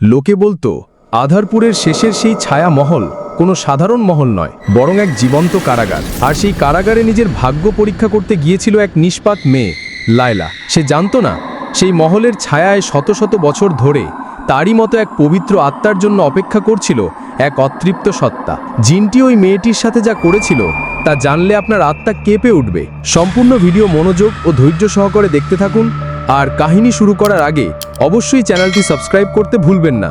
লোকে বলতো, আধারপুরের শেষের সেই ছায়া মহল কোনো সাধারণ মহল নয়, বরং এক জীবন্ত কারাগার। আর সেই কারাগারে নিজের ভাগ্য পরীক্ষা করতে গিয়েছিল এক নিষ্পাত মেয়ে, লায়লা। সে জানতো না, সেই মহলের ছায়ায় শত শত বছর ধরে তারই মতো এক পবিত্র আত্মার জন্য অপেক্ষা করছিল এক অতৃপ্ত সত্তা। জিনটি ওই মেয়েটির সাথে যা করেছিল, তা জানলে আপনার আত্মা কেঁপে উঠবে। সম্পূর্ণ ভিডিও মনোযোগ ও ধৈর্য সহকারে দেখতে থাকুন। আর কাহিনী শুরু করার আগে অবশ্যই চ্যানেলটি সাবস্ক্রাইব করতে ভুলবেন না।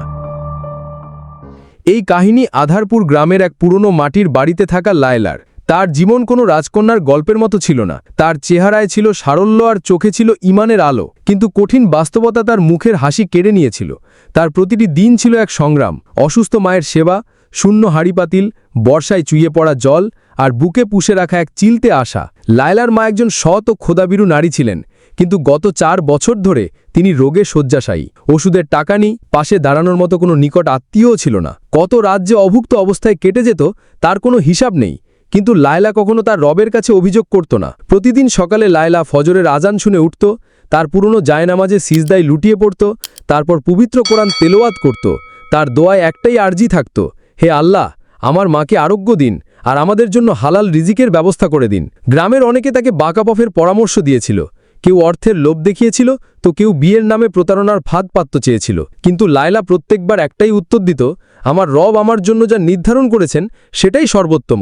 এই কাহিনী আধারপুর গ্রামের এক পুরনো মাটির বাড়িতে থাকা লায়লার। তার জীবন কোনো রাজকন্যার গল্পের মতো ছিল না। তার চেহারায় ছিল সারল্য আর চোখে ছিল ইমানের আলো। কিন্তু কঠিন বাস্তবতা তার মুখের হাসি কেড়ে নিয়েছিল। তার প্রতিটি দিন ছিল এক সংগ্রাম। অসুস্থ মায়ের সেবা, শূন্য হাড়িপাতিল বর্ষায় চুইয়ে পড়া জল আর বুকে পুষে রাখা এক চিলতে আসা লায়লার মা একজন সৎ ও খোদাবিরু নারী ছিলেন। কিন্তু গত চার বছর ধরে তিনি রোগে শয্যাশায়ী। ওষুধের টাকা নেই, পাশে দাঁড়ানোর মতো কোনো নিকট আত্মীয়ও ছিল না। কত রাজ্যে অভুক্ত অবস্থায় কেটে যেত, তার কোনো হিসাব নেই। কিন্তু লায়লা কখনো তার রবের কাছে অভিযোগ করত না। প্রতিদিন সকালে লায়লা ফজরের আজান শুনে উঠত, তার পুরনো জায়নামাজে সিজদায় লুটিয়ে পড়ত, তারপর পবিত্র কোরআন তেলোয়াত করত, তার দোয়ায় একটাই আর্জি থাকত, হে আল্লাহ, আমার মাকে আরোগ্য দিন, আর আমাদের জন্য হালাল রিজিকের ব্যবস্থা করে দিন। গ্রামের অনেকে তাকে বাকাপফের পরামর্শ দিয়েছিল। কেউ অর্থের লোভ দেখিয়েছিল, তো কেউ বিয়ের নামে প্রতারণার ফাঁদ পাত্ত চেয়েছিল। কিন্তু লায়লা প্রত্যেকবার একটাই উত্তর দিত, আমার রব আমার জন্য যা নির্ধারণ করেছেন, সেটাই সর্বোত্তম।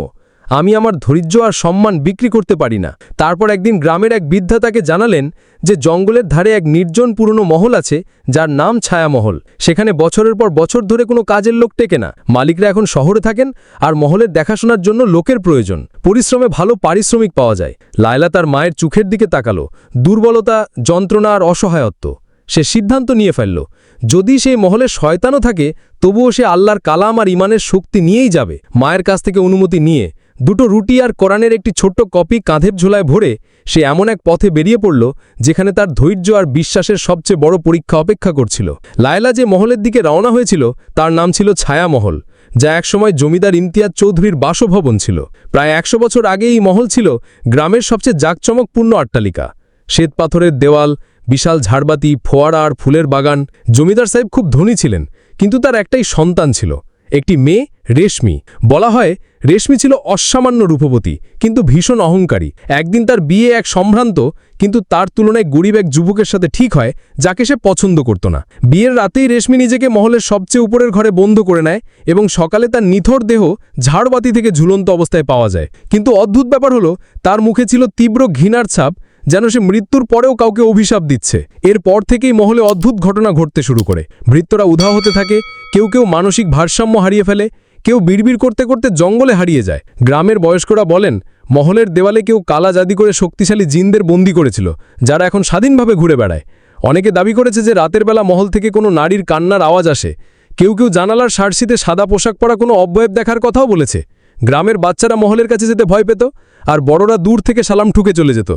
আমি আমার ধৈর্য আর সম্মান বিক্রি করতে পারি না। তারপর একদিন গ্রামের এক বৃদ্ধা তাকে জানালেন যে জঙ্গলের ধারে এক নির্জন পুরনো মহল আছে, যার নাম ছায়ামহল। সেখানে বছরের পর বছর ধরে কোনো কাজের লোক টেকে না। মালিকরা এখন শহরে থাকেন আর মহলের দেখাশোনার জন্য লোকের প্রয়োজন। পরিশ্রমে ভালো পারিশ্রমিক পাওয়া যায়। লায়লা তার মায়ের চোখের দিকে তাকালো। দুর্বলতা, যন্ত্রণা আর অসহায়ত্ব। সে সিদ্ধান্ত নিয়ে ফেলল। যদি সেই মহলে শয়তানও থাকে, তবুও সে আল্লাহর কালাম আর ইমানের শক্তি নিয়েই যাবে। মায়ের কাছ থেকে অনুমতি নিয়ে দুটো রুটি আর কোরআনের একটি ছোট্ট কপি কাঁধের ঝোলায় ভরে সে এমন এক পথে বেরিয়ে পড়ল যেখানে তার ধৈর্য আর বিশ্বাসের সবচেয়ে বড় পরীক্ষা অপেক্ষা করছিল। লায়লা যে মহলের দিকে রওনা হয়েছিল, তার নাম ছিল ছায়ামহল, যা একসময় জমিদার ইমতিয়াজ চৌধুরীর বাসভবন ছিল। প্রায় একশো বছর আগে এই মহল ছিল গ্রামের সবচেয়ে জাঁকচমকপূর্ণ অট্টালিকা শ্বেতপাথরের দেওয়াল, বিশাল ঝাড়বাতি, ফোয়ারা আর ফুলের বাগান, জমিদার সাহেব খুব ধনী ছিলেন, কিন্তু তার একটাই সন্তান ছিল, একটি মেয়ে রেশমি। বলা হয়, রেশমি ছিল অসামান্য রূপবতী, কিন্তু ভীষণ অহংকারী। একদিন তার বিয়ে এক সম্ভ্রান্ত, কিন্তু তার তুলনায় গরিব এক যুবকের সাথে ঠিক হয়, যাকে সে পছন্দ করত না। বিয়ের রাতেই রেশমি নিজেকে মহলের সবচেয়ে উপরের ঘরে বন্ধ করে নেয় এবং সকালে তার নিথর দেহ ঝাড়বাতি থেকে ঝুলন্ত অবস্থায় পাওয়া যায়। কিন্তু অদ্ভুত ব্যাপার হলো, তার মুখে ছিল তীব্র ঘৃণার ছাপ, যেন সে মৃত্যুর পরেও কাউকে অভিশাপ দিচ্ছে। এরপর থেকেই মহলে অদ্ভুত ঘটনা ঘটতে শুরু করে। ভৃত্যরা উধাও হতে থাকে, কেউ কেউ মানসিক ভারসাম্য হারিয়ে ফেলে কেউ বিড়বিড় করতে করতে জঙ্গলে হারিয়ে যায়। গ্রামের বয়স্করা বলেন, মহলের দেওয়ালে কেউ কালা জাদি করে শক্তিশালী জিনদের বন্দি করেছিল, যারা এখন স্বাধীনভাবে ঘুরে বেড়ায়। অনেকে দাবি করেছে যে রাতের বেলা মহল থেকে কোনো নারীর কান্নার আওয়াজ আসে। কেউ কেউ জানালার সার্সিতে সাদা পোশাক পরা কোনো অব্যয় দেখার কথাও বলেছে। গ্রামের বাচ্চারা মহলের কাছে যেতে ভয় পেত, আর বড়রা দূর থেকে সালাম ঠুকে চলে যেত।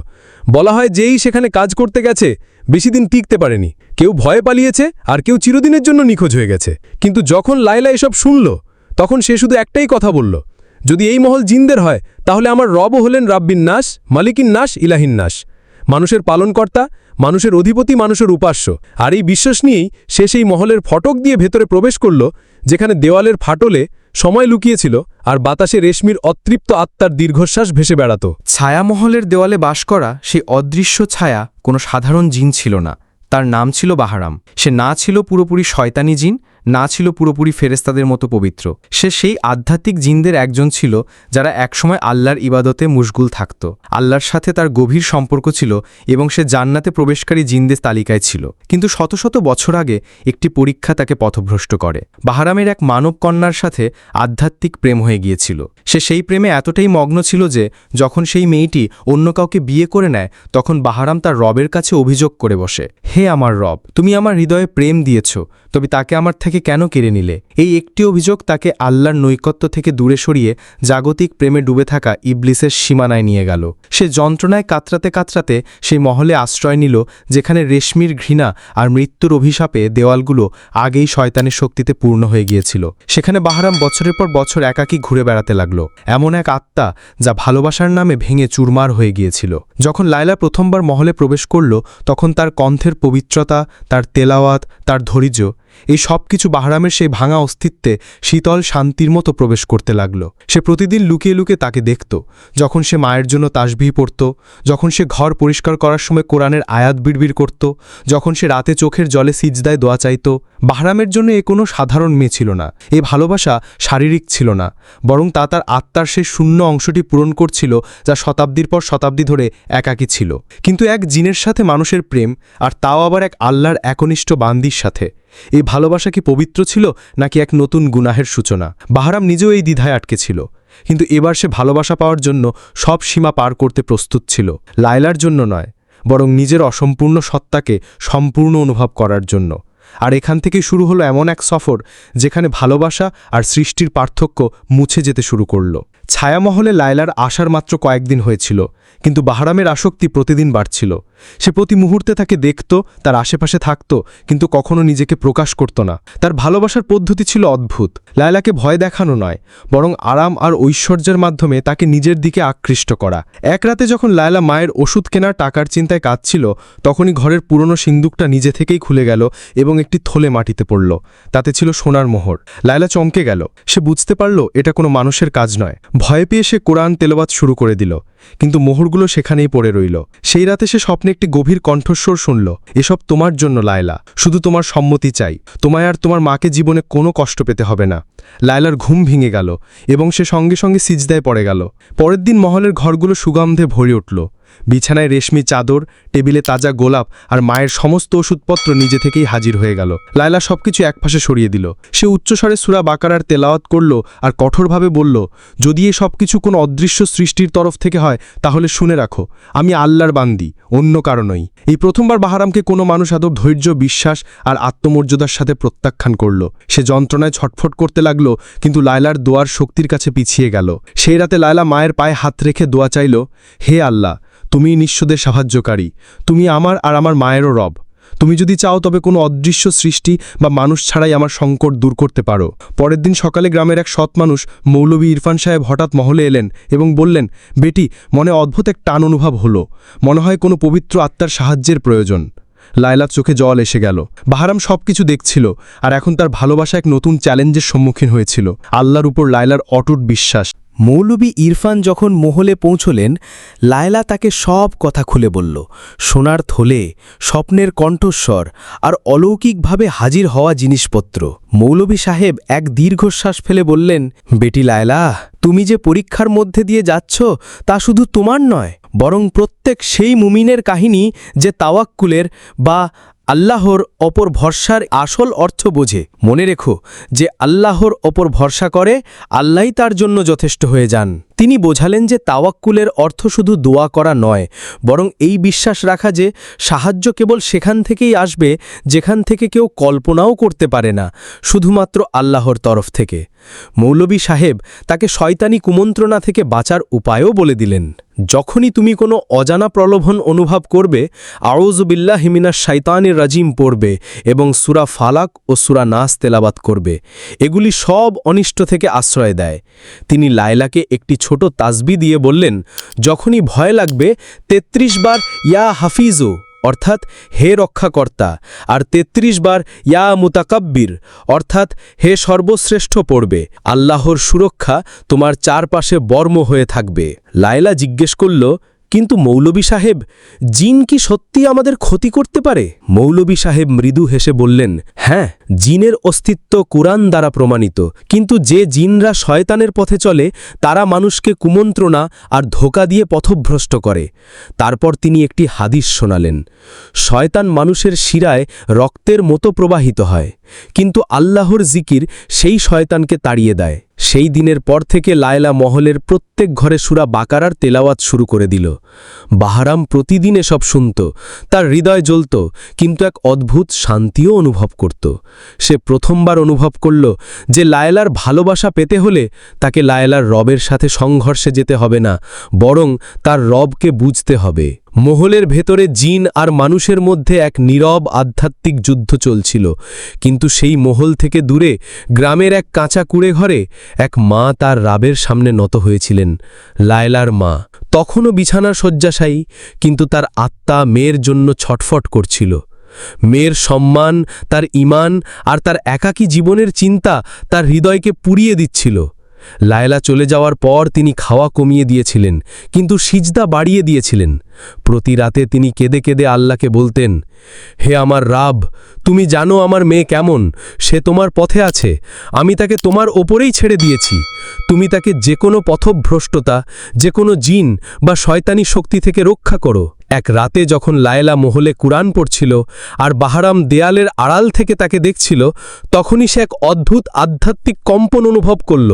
বলা হয় যেই সেখানে কাজ করতে গেছে, বেশি দিন টিকতে পারেনি। কেউ ভয়ে পালিয়েছে, আর কেউ চিরদিনের জন্য নিখোঁজ হয়ে গেছে। কিন্তু যখন লাইলা এসব শুনল তখন সে শুধু একটাই কথা বলল, যদি এই মহল জিনদের হয়, তাহলে আমার রবও হলেন রাব্বিন নাস, মালিকিন নাস, ইলাহিন নাস। মানুষের পালনকর্তা, মানুষের অধিপতি, মানুষের উপাস্য। আর এই বিশ্বাস নিয়েই সে সেই মহলের ফটক দিয়ে ভেতরে প্রবেশ করল, যেখানে দেওয়ালের ফাটলে সময় লুকিয়েছিল আর বাতাসে রেশমির অতৃপ্ত আত্মার দীর্ঘশ্বাস ভেসে বেড়াত। ছায়ামহলের দেওয়ালে বাস করা সেই অদৃশ্য ছায়া কোনো সাধারণ জিন ছিল না। তার নাম ছিল বাহারাম। সে না ছিল পুরোপুরি শয়তানি জিন না ছিল পুরোপুরি ফেরেস্তাদের মতো পবিত্র। সে সেই আধ্যাত্মিক জিনদের একজন ছিল, যারা একসময় আল্লাহর ইবাদতে মুশগুল থাকত। আল্লাহর সাথে তার গভীর সম্পর্ক ছিল এবং সে জান্নাতে প্রবেশকারী জিনদের তালিকায় ছিল। কিন্তু শত শত বছর আগে একটি পরীক্ষা তাকে পথভ্রষ্ট করে। বাহারামের এক মানব কন্যার সাথে আধ্যাত্মিক প্রেম হয়ে গিয়েছিল। সে সেই প্রেমে এতটাই মগ্ন ছিল যে, যখন সেই মেয়েটি অন্য কাউকে বিয়ে করে নেয়, তখন বাহারাম তার রবের কাছে অভিযোগ করে বসে, হে আমার রব, তুমি আমার হৃদয়ে প্রেম দিয়েছ, তবে তাকে আমার থেকে কেন কেড়ে নিলে? এই একটি অভিযোগ তাকে আল্লাহর নৈকত্য থেকে দূরে সরিয়ে জাগতিক প্রেমে ডুবে থাকা ইবলিসের সীমানায় নিয়ে গেল। সে যন্ত্রণায় কাতরাতে কাতরাতে সেই মহলে আশ্রয় নিল, যেখানে রেশমির ঘৃণা আর মৃত্যুর অভিশাপে দেওয়ালগুলো আগেই শয়তানের শক্তিতে পূর্ণ হয়ে গিয়েছিল। সেখানে বাহারাম বছরের পর বছর একাকী ঘুরে বেড়াতে লাগল। এমন এক আত্মা যা ভালোবাসার নামে ভেঙে চুরমার হয়ে গিয়েছিল। যখন লায়লা প্রথমবার মহলে প্রবেশ করল, তখন তার কণ্ঠের পবিত্রতা, তার তেলাওয়াত, তার ধৈর্য এই সব কিছু বাহারামের সেই ভাঙা অস্তিত্বে শীতল শান্তির মতো প্রবেশ করতে লাগল। সে প্রতিদিন লুকিয়ে লুকিয়ে তাকে দেখত, যখন সে মায়ের জন্য তাসবিহ পড়ত, যখন সে ঘর পরিষ্কার করার সময় কোরআনের আয়াত বিড়বিড় করত, যখন সে রাতে চোখের জলে সিজদায় দোয়া চাইত। বাহরামের জন্য এ কোনো সাধারণ মেয়ে ছিল না, এ ভালোবাসা শারীরিক ছিল না, বরং তা তার আত্মার সেই শূন্য অংশটি পূরণ করছিল, যা শতাব্দীর পর শতাব্দী ধরে একাকী ছিল। কিন্তু এক জিনের সাথে মানুষের প্রেম, আর তাও আবার এক আল্লাহর একনিষ্ঠ বান্দির সাথে। এই ভালোবাসা কি পবিত্র ছিল, নাকি এক নতুন গুনাহের সূচনা? বাহারাম নিজেও এই দ্বিধায় আটকে ছিল। কিন্তু এবার সে ভালোবাসা পাওয়ার জন্য সব সীমা পার করতে প্রস্তুত ছিল, লায়লার জন্য নয়, বরং নিজের অসম্পূর্ণ সত্তাকে সম্পূর্ণ অনুভব করার জন্য। আর এখান থেকেই শুরু হলো এমন এক সফর, যেখানে ভালোবাসা আর সৃষ্টির পার্থক্য মুছে যেতে শুরু করল। ছায়ামহলে লায়লার আসার মাত্র কয়েকদিন হয়েছিল, কিন্তু বাহারামের আসক্তি প্রতিদিন বাড়ছিল। সে প্রতি মুহূর্তে তাকে দেখত, তার আশেপাশে থাকত, কিন্তু কখনো নিজেকে প্রকাশ করত না। তার ভালোবাসার পদ্ধতি ছিল অদ্ভুত। লায়লাকে ভয় দেখানো নয়, বরং আরাম আর ঐশ্বর্যের মাধ্যমে তাকে নিজের দিকে আকৃষ্ট করা। এক রাতে যখন লায়লা মায়ের ওষুধ কেনার টাকার চিন্তায় কাঁদছিল, তখনই ঘরের পুরনো সিন্দুকটা নিজে থেকেই খুলে গেল এবং একটি থলে মাটিতে পড়ল। তাতে ছিল সোনার মোহর। লায়লা চমকে গেল। সে বুঝতে পারল, এটা কোনো মানুষের কাজ নয়। ভয়ে পেয়ে সে কোরআন তেলোবাত শুরু করে দিল, কিন্তু মোহরগুলো সেখানেই পড়ে রইল। সেই রাতে সে স্বপ্নে একটি গভীর কণ্ঠস্বর শুনল, এসব তোমার জন্য, লায়লা। শুধু তোমার সম্মতি চাই। তোমায় আর তোমার মাকে জীবনে কোনো কষ্ট পেতে হবে না। লায়লার ঘুম ভেঙে গেল এবং সে সঙ্গে সঙ্গে সিজদায় পড়ে গেল। পরের দিন মহলের ঘরগুলো সুগন্ধে ভরে উঠল। বিছানায় রেশমি চাদর, টেবিলে তাজা গোলাপ আর মায়ের সমস্ত ওষুধপত্র নিজে থেকেই হাজির হয়ে গেল। লায়লা সবকিছু একপাশে সরিয়ে দিল। সে উচ্চস্বরে সুরা বাকারার তেলাওয়াত করল আর কঠোরভাবে বলল, যদি এ সবকিছু কোনো অদৃশ্য সৃষ্টির তরফ থেকে হয়, তাহলে শুনে রাখো, আমি আল্লাহর বান্দি, অন্য কারণই। এই প্রথমবার বাহারামকে কোনো মানুষ আদব ধৈর্য, বিশ্বাস আর আত্মমর্যাদার সাথে প্রত্যাখ্যান করল। সে যন্ত্রণায় ছটফট করতে লাগল, কিন্তু লায়লার দোয়ার শক্তির কাছে পিছিয়ে গেল। সেই রাতে লায়লা মায়ের পায়ে হাত রেখে দোয়া চাইল, হে আল্লাহ তুমি নিঃস্বদের সাহায্যকারী। তুমি আমার আর আমার মায়েরও রব। তুমি যদি চাও তবে কোনো অদৃশ্য সৃষ্টি বা মানুষ ছাড়াই আমার সংকট দূর করতে পারো। পরের দিন সকালে গ্রামের এক সৎ মানুষ মৌলভী ইরফান সাহেব হঠাৎ মহলে এলেন এবং বললেন, বেটি, মনে অদ্ভুত এক টান অনুভব হলো। মনে হয় কোনো পবিত্র আত্মার সাহায্যের প্রয়োজন। লায়লার চোখে জল এসে গেল। বাহারাম সবকিছু দেখছিল আর এখন তার ভালোবাসা এক নতুন চ্যালেঞ্জের সম্মুখীন হয়েছিল। আল্লাহর উপর লায়লার অটুট বিশ্বাস। মৌলবী ইরফান যখন মহলে পৌঁছলেন, লায়লা তাকে সব কথা খুলে বলল। সোনার থলে, স্বপ্নের কণ্ঠস্বর আর অলৌকিকভাবে হাজির হওয়া জিনিসপত্র। মৌলবী সাহেব এক দীর্ঘশ্বাস ফেলে বললেন, বেটি লায়লা, তুমি যে পরীক্ষার মধ্যে দিয়ে যাচ্ছ, তা শুধু তোমার নয়, বরং প্রত্যেক সেই মুমিনের কাহিনী যে তাওয়াক্কুলের বা আল্লাহর অপর ভরসার আসল অর্থ বোঝে। মনে রেখো যে আল্লাহর অপর ভরসা করে, আল্লাহই তার জন্য যথেষ্ট হয়ে যান। তিনি বোঝালেন যে তাওয়াক্কুলের অর্থ শুধু দোয়া করা নয়, বরং এই বিশ্বাস রাখা যে সাহায্য কেবল সেখান থেকেই আসবে, যেখান থেকে কেউ কল্পনাও করতে পারে না, শুধুমাত্র আল্লাহর তরফ থেকে। মৌলবী সাহেব তাকে শয়তানি কুমন্ত্রণা থেকে বাঁচার উপায়ও বলে দিলেন। যখনই তুমি কোনো অজানা প্রলোভন অনুভব করবে আউজুবিল্লাহ হিমিনা শাইতানির রাজিম পড়বে এবং সুরা ফালাক ও সুরা নাস তেলাবাত করবে। এগুলি সব অনিষ্ট থেকে আশ্রয় দেয়। তিনি লায়লাকে একটি ছোট তাসবি দিয়ে বললেন, যখনই ভয় লাগবে ৩৩ বার ইয়া হাফিজু, অর্থাৎ হে রক্ষাকর্তা, আর ৩৩ বার ইয়া মুতাকাব্বির, অর্থাৎ হে সর্বশ্রেষ্ঠ পড়বে, আল্লাহর সুরক্ষা তোমার চারপাশে বর্ম হয়ে থাকবে। লায়লা জিজ্ঞেস করল কিন্তু মৌলবী সাহেব, জিন কি সত্যি আমাদের ক্ষতি করতে পারে? মৌলবী সাহেব মৃদু হেসে বললেন হ্যাঁ জিনের অস্তিত্ব কোরআন দ্বারা প্রমাণিত। কিন্তু যে জিনরা শয়তানের পথে চলে, তারা মানুষকে কুমন্ত্রণা আর ধোকা দিয়ে পথভ্রষ্ট করে। তারপর তিনি একটি হাদিস শোনালেন, শয়তান মানুষের শিরায় রক্তের মতো প্রবাহিত হয়, কিন্তু আল্লাহর জিকির সেই শয়তানকে তাড়িয়ে দেয়। সেই দিনের পর থেকে লায়লা মহলের প্রত্যেক ঘরে সুরা বাকারার তেলাওয়াত শুরু করে দিল। বাহারাম প্রতিদিন এসব শুনত, তার হৃদয় জ্বলত, কিন্তু এক অদ্ভুত শান্তিও অনুভব করত। সে প্রথমবার অনুভব করল যে লায়লার ভালোবাসা পেতে হলে তাকে লায়লার রবের সাথে সংঘর্ষে যেতে হবে না, বরং তার রবকে বুঝতে হবে। মহলের ভেতরে জিন আর মানুষের মধ্যে এক নীরব আধ্যাত্মিক যুদ্ধ চলছিল। কিন্তু সেই মহল থেকে দূরে, গ্রামের এক কাঁচা কুড়ে ঘরে, এক মা তার রাবের সামনে নত হয়েছিলেন, লায়লার মা। তখনও বিছানা শয্যাশায়ী, কিন্তু তার আত্মা মেয়ের জন্য ছটফট করছিল। মেয়ের সম্মান, তার ইমান আর তার একাকী জীবনের চিন্তা তার হৃদয়কে পুড়িয়ে দিচ্ছিল। লায়লা চলে যাওয়ার পর তিনি খাওয়া কমিয়ে দিয়েছিলেন, কিন্তু সিজদা বাড়িয়ে দিয়েছিলেন। প্রতি রাতে তিনি কেঁদে কেঁদে আল্লাহকে বলতেন, হে আমার রাব, তুমি জানো আমার মেয়ে কেমন, সে তোমার পথে আছে, আমি তাকে তোমার ওপরেই ছেড়ে দিয়েছি। তুমি তাকে যে কোনো পথভ্রষ্টতা যে কোনো জিন বা শয়তানি শক্তি থেকে রক্ষা করো। এক রাতে যখন লায়লা মহলে কুরআন পড়ছিল আর বাহারাম দেয়ালের আড়াল থেকে তাকে দেখছিল, তখনই সে এক অদ্ভুত আধ্যাত্মিক কম্পন অনুভব করল,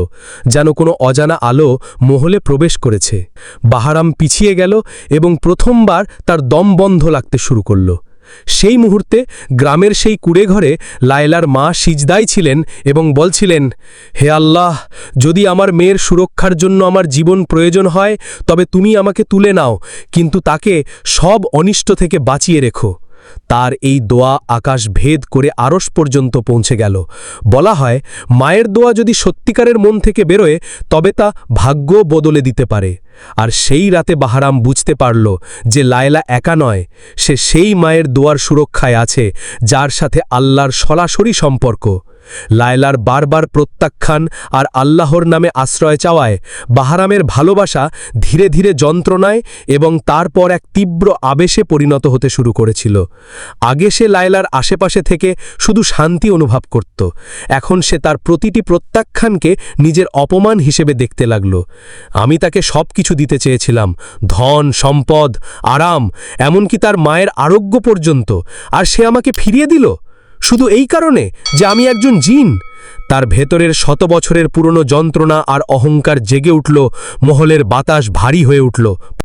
যেন কোনো অজানা আলো মহলে প্রবেশ করেছে। বাহারাম পিছিয়ে গেল এবং প্রথমবার তার দম বন্ধ লাগতে শুরু করল। সেই মুহূর্তে গ্রামের সেই কুড়ে ঘরে লায়লার মা সিজদাই ছিলেন এবং বলছিলেন, হে আল্লাহ, যদি আমার মেয়ের সুরক্ষার জন্য আমার জীবন প্রয়োজন হয়, তবে তুমি আমাকে তুলে নাও, কিন্তু তাকে সব অনিষ্ট থেকে বাঁচিয়ে রেখো। তার এই দোয়া আকাশ ভেদ করে আরস পর্যন্ত পৌঁছে গেল। বলা হয়, মায়ের দোয়া যদি সত্যিকারের মন থেকে বেরোয়, তবে তা ভাগ্য বদলে দিতে পারে। আর সেই রাতে বাহারাম বুঝতে পারল যে লায়লা একা নয়, সে সেই মায়ের দোয়ার সুরক্ষায় আছে, যার সাথে আল্লাহর সরাসরি সম্পর্ক। লায়লার বারবার প্রত্যাখ্যান আর আল্লাহর নামে আশ্রয় চাওয়ায় বাহারামের ভালোবাসা ধীরে ধীরে যন্ত্রণায় এবং তারপর এক তীব্র আবেশে পরিণত হতে শুরু করেছিল। আগে সে লায়লার আশেপাশে থেকে শুধু শান্তি অনুভব করত। এখন সে তার প্রতিটি প্রত্যাখ্যানকে নিজের অপমান হিসেবে দেখতে লাগল। আমি তাকে সব কিছু দিতে চেয়েছিলাম, ধন, সম্পদ, আরাম, এমনকি তার মায়ের আরোগ্য পর্যন্ত। আর সে আমাকে ফিরিয়ে দিল? শুধু এই কারণে যে আমি একজন জিন। তার ভেতরের শত বছরের পুরনো যন্ত্রণা আর অহংকার জেগে উঠল, মহলের বাতাস ভারী হয়ে উঠল